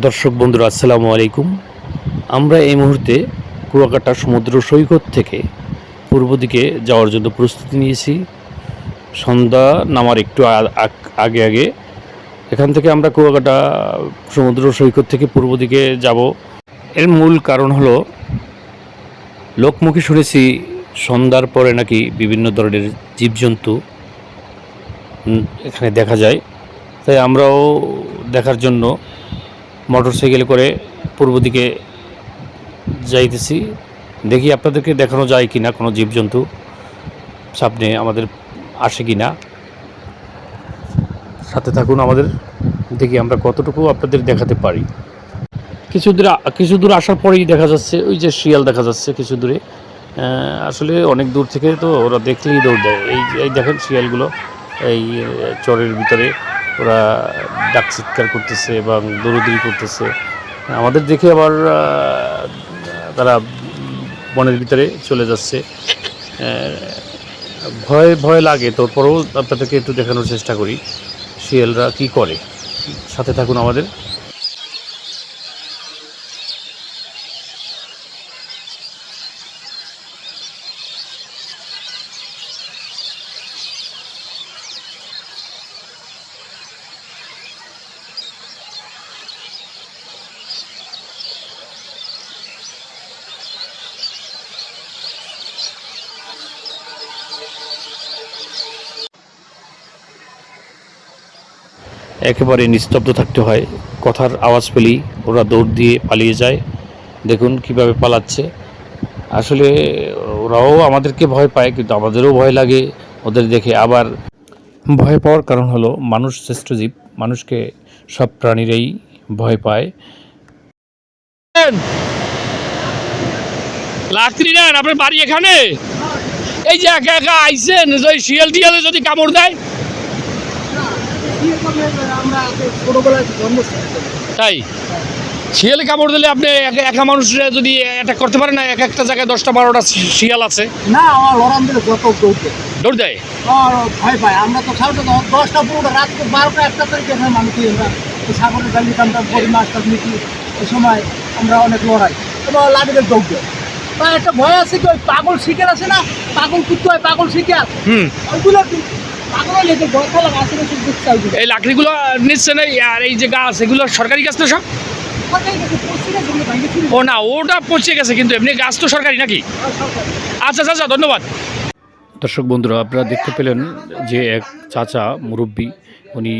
দর্শক বন্ধুরা, আসসালামু আলাইকুম। আমরা এই মুহূর্তে কুয়াকাটা সমুদ্র সৈকত থেকে পূর্ব দিকে যাওয়ার জন্য প্রস্তুতি নিয়েছি। সন্ধ্যা নামার একটু আগে আগে এখান থেকে আমরা কুয়াকাটা সমুদ্র সৈকত থেকে পূর্ব দিকে যাব। এর মূল কারণ হলো, লোকমুখে শুনেছি সন্ধ্যার পরে নাকি বিভিন্ন ধরনের জীবজন্তু এখানে দেখা যায়। তাই আমরাও দেখার জন্য মোটর সাইকেলে করে পূর্ব দিকে যাইতেছি। দেখি আপনাদেরকে দেখানো যায় কি না কোনো জীবজন্তু সামনে আমাদের আসে কি না সাথে থাকুন আমাদের, দেখি আমরা কতটুকু আপনাদের দেখাতে পারি। কিছু দূরে কিছু দূর আসার পরেই দেখা যাচ্ছে, ওই যে শিয়াল দেখা যাচ্ছে কিছু দূরে। আসলে অনেক দূর থেকে তো ওরা দেখলেই দৌড় দেয়। এই এই দেখেন শিয়ালগুলো, এই চরের ভিতরে। ওরা ডাক চিৎকার করতেছে এবং দৌড়দৌড়ি করতেছে। আমাদের দেখে আবার তারা বনের ভিতরে চলে যাচ্ছে। ভয় ভয় লাগে। তারপরেও আপনাদেরকে একটু দেখানোর চেষ্টা করি। শিয়ালরা কি করে? সাথে থাকুন আমাদের। একেবারে নিস্তব্ধ থাকতে হয়। কথার আওয়াজ পেলেই ওরা দৌড় দিয়ে পালিয়ে যায়। দেখুন কীভাবে পালাচ্ছে। আসলে ওরাও আমাদেরকে ভয় পায়, কিন্তু আমাদেরও ভয় লাগে ওদের দেখে। আবার ভয় পাওয়ার কারণ হলো মানুষ শ্রেষ্ঠ জীব, মানুষকে সব প্রাণীরাই ভয় পায়। নেন, আপনার বাড়ি এখানে? এই যে একা একা আইসেন ওই শিয়াল টিয়ালে যদি কামড় দেয়? ছোটবেলায় তাই? শিয়াল কামড় দিলে আপনি একা- মানুষরা যদি অ্যাটাক করতে পারে না এক একটা জায়গায় দশটা বারোটা শিয়াল আছে? না আমার লড়ান দিলে যত দৌড়তে দৌড় দেয়? ভয় পায়। আমরা তো সাড়ে দশটা পনেরোটা রাত বারোটা একটা তারিখে এখানে মানুষ আমরা ওই সাগরের জালি আমরা বড়ি মাছ টাছ মিটি এই সময় আমরা অনেক লড়াই। এবার লাঠিদের দৌড়তে বা একটা ভয় আছে কি ওই পাগল শিকার আছে না? পাগল কুত্তে হয় পাগল শিকার। হুম। ওইগুলো এই লাকড়িগুলো নিচ্ছে না আর এই যে গাছ এগুলো সরকারি গাছ তো সব? ও না ওটা পচে গেছে কিন্তু এমনি গাছ তো সরকারি নাকি? আচ্ছা আচ্ছা আচ্ছা ধন্যবাদ। দর্শক বন্ধুরা আপনারা দেখতে পেলেন যে এক চাচা মুরব্বী উনি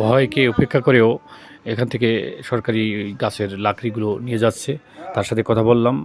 ভয়কে উপেক্ষা করেও এখান থেকে সরকারি গাছের লাকড়িগুলো নিয়ে যাচ্ছে। তার সাথে কথা বললাম।